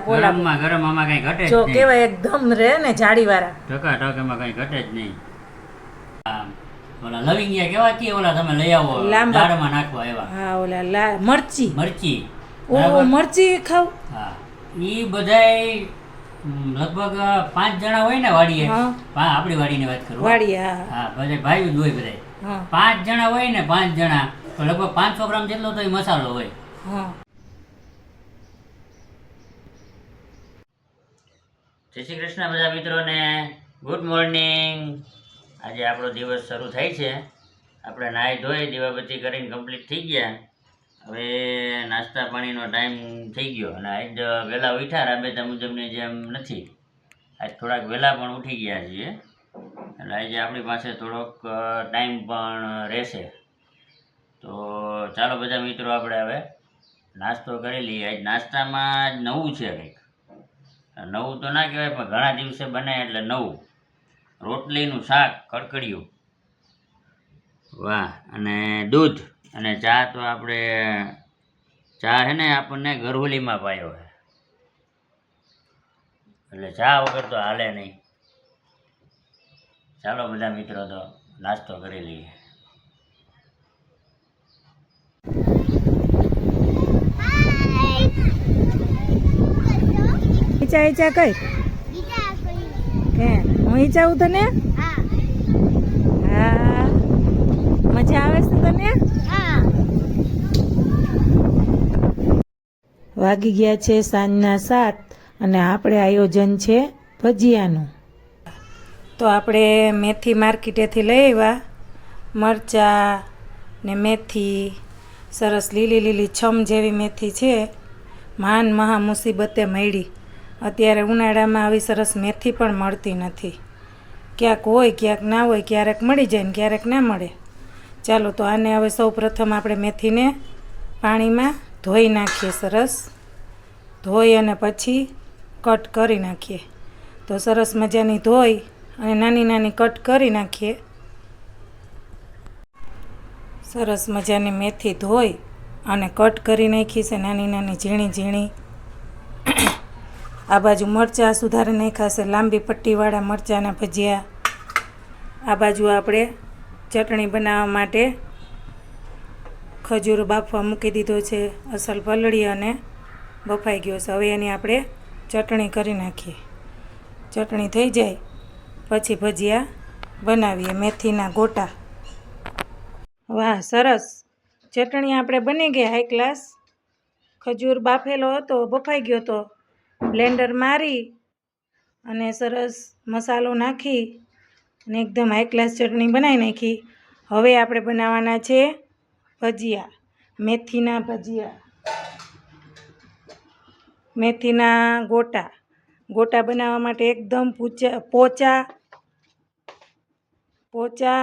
પોલા ગરમમાં કઈ ઘટે જો કેવાય એકદમ રે ને જાડીવાળા. ટકા ટક કઈ ઘટે જ નહીં. ઓલા લવિંગિયા કેવા ઓલા તમે લઈ આવો લાંબા. દાળમાં નાખવા એવા. હા ઓલા લા મરચી. મરચી ઓ મરચી ખાવ. હા. ઈ બધાય લગભગ પાંચ જણા હોય ને વાડીએ. હા. વાડી આપણી વાડીની વાત કરું વાડી હા. હા બધા ભાઈ જ હોય બધા પાંચ જણા હોય ને પાંચ જણા તો લગભગ પાંચસો ગ્રામ જેટલો તો મસાલો હોય. હા. જય શ્રી કૃષ્ણ બધા મિત્રોને. ગુડ મોર્નિંગ આજે આપણો દિવસ શરૂ થાય છે. આપણે નાહી ધોઈ દીવાબત્તી કરીને કમ્પ્લીટ થઈ ગયા. હવે નાસ્તા પાણીનો ટાઈમ થઈ ગયો અને આજ વહેલા ઉઠ્યા. રાબેતા મુજબની જેમ નથી. આજ થોડાક વહેલા પણ ઉઠી ગયા છીએ. એટલે આજે આપણી પાસે થોડોક ટાઈમ પણ રહેશે. તો ચાલો બધા મિત્રો, આપણે હવે નાસ્તો કરી લઈએ. આજ નાસ્તામાં જ નવું છે કંઈક. નવું તો ના કહેવાય, પણ ઘણા દિવસે બને એટલે નવું. રોટલીનું શાક, કડકડિયું. વાહ, અને દૂધ, અને ચા તો આપણે, ચા છે ને આપણને ગરહુલીમાં પાયો છે એટલે ચા વગર તો હાલે નહીં. ચાલો બધા મિત્રો તો નાસ્તો કરી લઈએ. ઈચા ઈચા કઈ? કે હું ઈચાવું તને? હા. મજા આવે છે તને? વાગી ગયા છે સાંજના સાત અને આપણે આયોજન છે ભજીયાનું. તો આપણે મેથી માર્કેટેથી લઈ આવ્યા. મરચાં ને મેથી, સરસ લીલી લીલી છમ જેવી મેથી છે. માન મહા મુસીબતે મળી અત્યારે ઉનાળામાં આવી સરસ મેથી પણ મળતી નથી. ક્યાંક હોય, ક્યાંક ના હોય, ક્યારેક મળી જાય ને ક્યારેક ના મળે. ચાલો તો આને હવે સૌ પ્રથમ આપણે મેથીને પાણીમાં ધોઈ નાખીએ સરસ. ધોઈ અને પછી કટ કરી નાખીએ. તો સરસ મજાની ધોઈ અને નાની નાની કટ કરી નાખીએ. સરસ મજાની મેથી ધોઈ અને કટ કરી નાખી છે નાની નાની ઝીણી ઝીણી. આ બાજુ મરચાં સુધારી નાખ્યા છે, લાંબી પટ્ટીવાળા મરચાંના ભજીયા. આ બાજુ આપણે ચટણી બનાવવા માટે ખજૂર બાફવા મૂકી દીધો છે, અસલ પલળી અને બફાઈ ગયો છે. હવે એની આપણે ચટણી કરી નાખીએ. ચટણી થઈ જાય, પછી ભજીયા બનાવીએ મેથીના ગોટા. વાહ, સરસ. ચટણી આપણે બની ગઈ હાઈ ક્લાસ ખજૂર બાફેલો હતો, બફાઈ ગયો હતો બ્લેન્ડર મારી અને સરસ મસાલો નાખી અને એકદમ હાઈ ક્લાસ ચટણી બનાવી નાખી. હવે આપણે બનાવવાના છે ભજીયા, મેથીના ભજીયા. મેથીના ગોટા ગોટા બનાવવા માટે એકદમ પૂચા, પોચા પોચા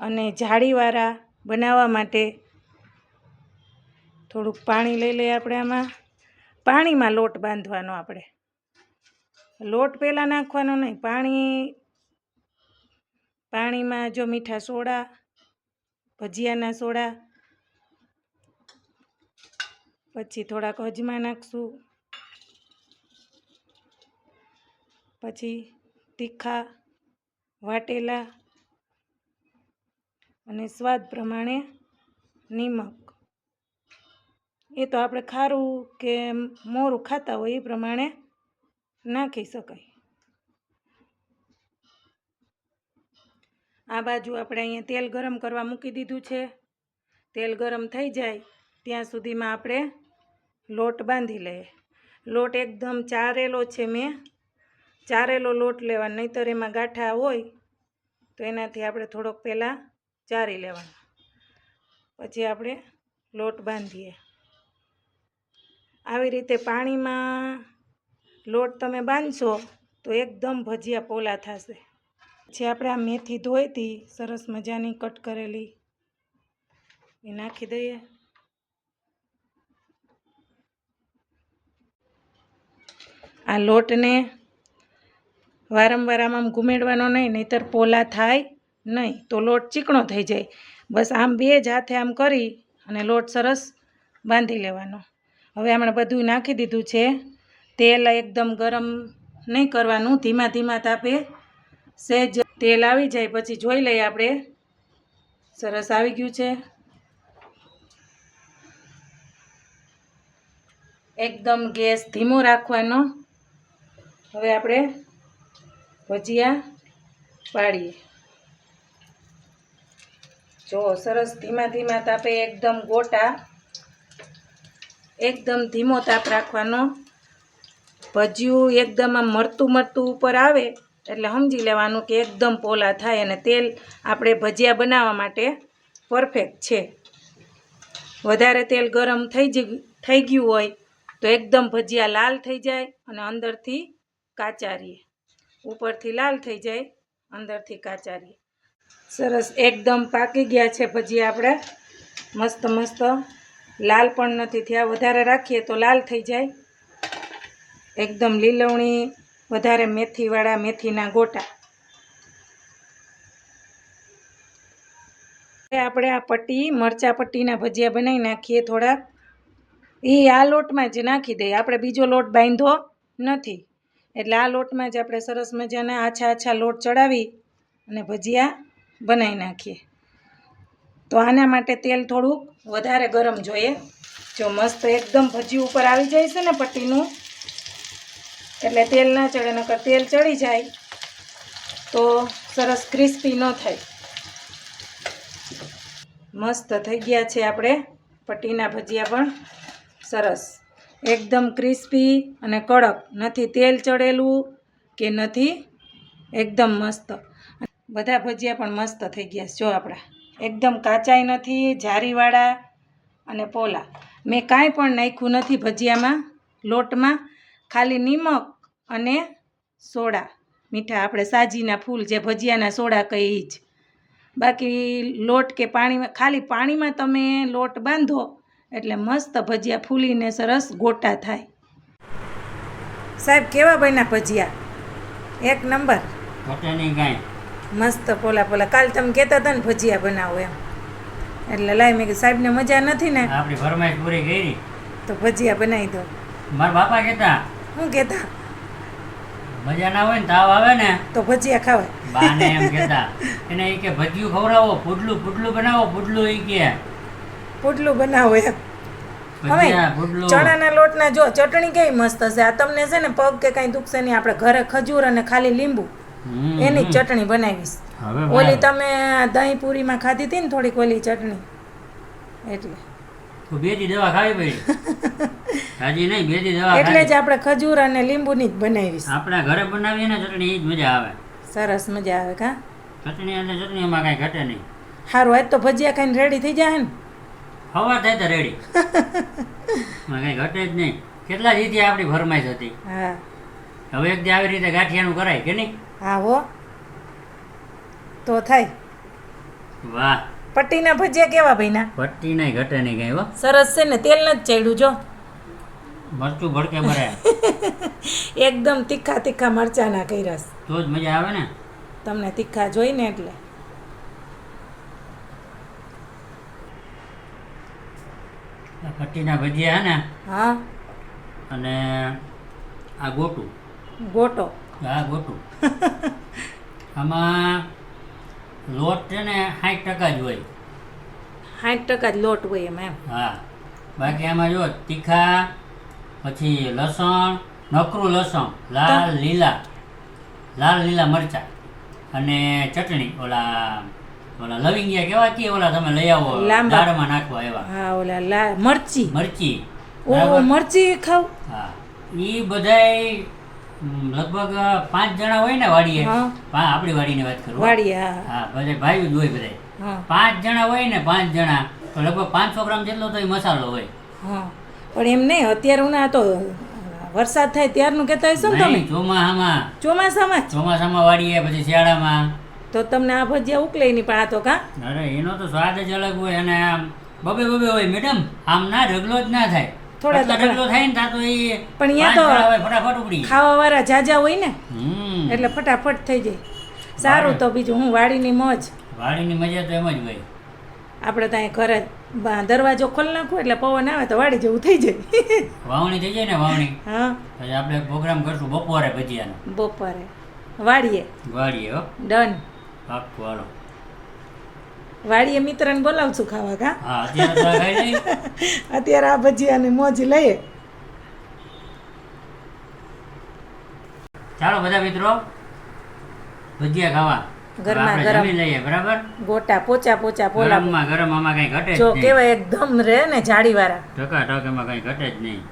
અને જાળીવાળા બનાવવા માટે થોડુંક પાણી લઈ લઈએ આપણે આમાં. પાણીમાં લોટ બાંધવાનો આપણે. લોટ પહેલાં નાખવાનો નહીં, પાણી, પાણીમાં જો મીઠા સોડા, ભજીયાના સોડા, પછી થોડાક અજમા નાખશું, પછી તીખા, વાટેલા અને સ્વાદ પ્રમાણે નિમક. એ તો આપણે ખારું કે મોરું ખાતા હોય એ પ્રમાણે નાખી શકાય. આ બાજુ આપણે અહીંયા તેલ ગરમ કરવા મૂકી દીધું છે. તેલ ગરમ થઈ જાય ત્યાં સુધીમાં આપણે લોટ બાંધી લઈએ. લોટ એકદમ ચારેલો છે મેં. ચારેલો લોટ લેવાનો, નહીંતર એમાં ગાંઠા હોય તો એનાથી આપણે થોડોક પહેલાં ચારી લેવાનો. પછી આપણે લોટ બાંધીએ. આવી રીતે પાણીમાં લોટ તમે બાંધશો તો એકદમ ભજીયા પોલા થશે. પછી આપણે આ મેથી ધોઈ હતી, સરસ મજાની કટ કરેલી, એ નાખી દઈએ. આ લોટને વારંવાર આમ આમ ઘુમેડવાનો નહીં, નહીંતર પોલા થાય નહીં, તો લોટ ચીકણો થઈ જાય. બસ આમ બે જ હાથે આમ કરી અને લોટ સરસ બાંધી લેવાનો. હવે આપણે બધું નાખી દીધું છે. તેલ એકદમ ગરમ નહીં કરવાનું. ધીમા ધીમા તાપે સહેજ તેલ આવી જાય, પછી જોઈ લઈએ આપણે. સરસ આવી ગયું છે. એકદમ ગેસ ધીમો રાખવાનો. હવે આપણે ભજીયા પાડીએ. જો સરસ ધીમા ધીમા તાપે એકદમ ગોટા એકદમ ધીમો તાપ રાખવાનો. ભજીયું એકદમ આમ મરતું મરતું ઉપર આવે, એટલે સમજી લેવાનું કે એકદમ પોલા થાય અને તેલ આપણે ભજીયા બનાવવા માટે પરફેક્ટ છે. વધારે તેલ ગરમ થઈ થઈ ગયું હોય તો એકદમ ભજીયા લાલ થઈ જાય અને અંદરથી કાચારીએ. ઉપરથી લાલ થઈ જાય, અંદરથી કાચારીએ. સરસ, એકદમ પાકી ગયા છે ભજીયા આપણે. મસ્ત મસ્ત. લાલ પણ નથી થયા. વધારે રાખીએ તો લાલ થઈ જાય. એકદમ લીલવણી, વધારે મેથીવાળા મેથીના ગોટા. આપણે આ પટ્ટી, મરચા પટ્ટીના ભજીયા બનાવી નાખીએ થોડાક. એ આ લોટમાં જ નાખી દઈએ. આપણે બીજો લોટ બાંધ્યો નથી. એટલે આ લોટમાં જ આપણે સરસ મજાના આછા આછા લોટ ચડાવી અને ભજીયા બનાવી નાખીએ. તો આના માટે તેલ થોડુંક વધારે ગરમ જોઈએ. જો મસ્ત એકદમ ભજી ઉપર આવી જાય છે ને પટ્ટીનું, એટલે તેલ ના ચડે, નકર તેલ ચડી જાય તો સરસ ક્રિસ્પી ન થાય. મસ્ત થઈ ગયા છે આપણે પટ્ટીના ભજીયા પણ. સરસ. એકદમ ક્રિસ્પી અને કડક. નથી તેલ ચડેલું કે નથી, એકદમ મસ્ત. બધા ભજીયા પણ મસ્ત થઈ ગયા છે, જો આપણા. એકદમ કાચાઈ નથી, જારીવાળા અને પોલા. મેં કાંઈ પણ નાખ્યું નથી ભજીયામાં, લોટમાં. ખાલી નિમક અને સોડા. મીઠા, આપણે સાજીના ફૂલ જે ભજીયાના સોડા કહીએ જ. બાકી લોટ કે પાણીમાં, ખાલી પાણીમાં તમે લોટ બાંધો, એટલે મસ્ત ભજીયા ફૂલીને સરસ ગોટા થાય. સાહેબ, કેવા બન્યા ભજીયા? એક નંબર. મસ્ત પોલા પોલા. કાલ તમે કહેતા હતા ને ભજીયા બનાવો એમ. એટલે લાઈ મેં કીધું સાહેબને મજા નથી ને? આપણી ફરમાઈશ પૂરી કરી. તો ભજીયા બનાવી દો. મારા બાપા કહેતા શું કહેતા? મજા ના હોય ને તાવ આવે ને. તો ભજીયા ખાવાય. બાને એમ કહેતા એને એ કે ભજીયું ખવડાવો પુડલું પુડલું બનાવો પુડલું એ કે. પુડલું બનાવો એમ. પુડલું. ચણાના લોટના જો ચટણી કેવી મસ્ત હશે? આ તમને છે ને પગ કે કાંઈ દુખશે નહીં આપણે ઘરે ખજૂર અને ખાલી લીંબુ. એની ચટણી બનાવીશ. હવે ઓલી તમે દહીં પૂરીમાં ખાધી હતી ને થોડીક ઓલી ચટણી? એટલે. તો બે દી દવા ખાવી પડી. હાજી નહીં બે દી દવા એટલે જ આપણે ખજૂર અને લીંબુની જ બનાવીશ. આપણા ઘરે બનાવીએ ને ચટણી એ જ મજા આવે. સરસ મજા આવે કા? ચટણી અને ચટણી એમાં કાંઈ ઘટે નહીં. સારું આજ તો ભજીયા ખાઈને રેડી થઈ જાય ને? હવા થાય તો રેડી એમાં કાંઈ ઘટે જ નહીં. કેટલા દીધી આપણી ફરમાઈશ હતી? હા. હવે એક દી આવી રીતે ગાંઠિયાનું કરાય કે નહીં? હો તો થાય. વાહ. પટ્ટીના ભજીયા કેવા ભાઈના પટ્ટી નહીં ઘટે નહીં કાંઈ હો. સરસ છે ને તેલ નથી ચડ્યું જો. મરચું ભડકે મરે એકદમ તીખા તીખા મરચાના કર્યા. તો જ મજા આવે ને? તમને તીખા જોઈને એટલે. પટ્ટીના ભજીયા હે ને? હા. અને આ ગોટું. ગોટો. આ ગોટું. આમાં લોટ છે ને સાઠ ટકા જ હોય. સાઠ ટકા જ લોટ હોય એમ એમ. હા. બાકી આમાં જો તીખા પછી લસણ નકરું લસણ લાલ લીલા લાલ લીલા મરચાં અને ચટણી ઓલા ઓલા લવિંગિયા કેવા કે ઓલા તમે લઈ આવો. દાળમાં નાખવા એવા. હા ઓલા લા મરચી. મરચી. ઓ? મરચી ખાવ. હા. એ બધાય લગભગ પાંચ જણા હોય ને વાડીએ. હા. વાડી આપણી વાડીની વાત કરું હો. વાડી હા. ભાઈ બધા ભાઈઓ જ હોય બધા પાંચ જણા હોય ને પાંચ જણા તો લગભગ પાંચસો ગ્રામ જેટલો તો એ મસાલો હોય. હા. પણ એમ નહીં અત્યારે ઉના તો વરસાદ થાય ત્યારનું કહેતા હશો ને તમે? ચોમાસામાં ચોમાસામાં ચોમાસામાં વાડીએ પછી શિયાળામાં. તો તમને આ ભજીયા ઉકલે નહીં પણ આ તો કા? અરે એનો તો સ્વાદ જ અલગ હોય અને આમ બબે બબે હોય મેડમ. આમ ના ઢગલો જ ના થાય. થોડા ઢગલો થાય ને ત્યાં એ પણ અહીંયા તો- ફટાફટ ઉપડી ખાવા વાળા જાજા હોય ને એટલે ફટાફટ થઈ જાય. સારું તો બીજું હું વાડીની મોજ. વાડીની મજા તો એમ જ હોય. આપણે ત્યાં ઘરે દરવાજો ખોલ નાખો એટલે પવન આવે તો વાડી જેવું થઈ જાય. વાવણી થઈ જાય ને વાવણી? હા. પછી આપણે પ્રોગ્રામ કરશું બપોરે ભજીયાનો. બપોરે. વાડીએ. વાડીએ હો. ડન. પાક્કું હાલો. વાડીએ મિત્રને બોલાવશું ખાવા કા? અત્યારે આ ભજીયાની મોજ લઈએ. ચાલો બધા મિત્રો ભજીયા ખાવા. ગરમા ગરમ. લઈએ બરાબર? ગોટા પોચા પોચા પોલા. ગરમ આમાં કઈ ઘટે જો કેવાય એકદમ રે ને જાડીવાળા ટકા ટક એમાં કઈ ઘટે જ નહીં.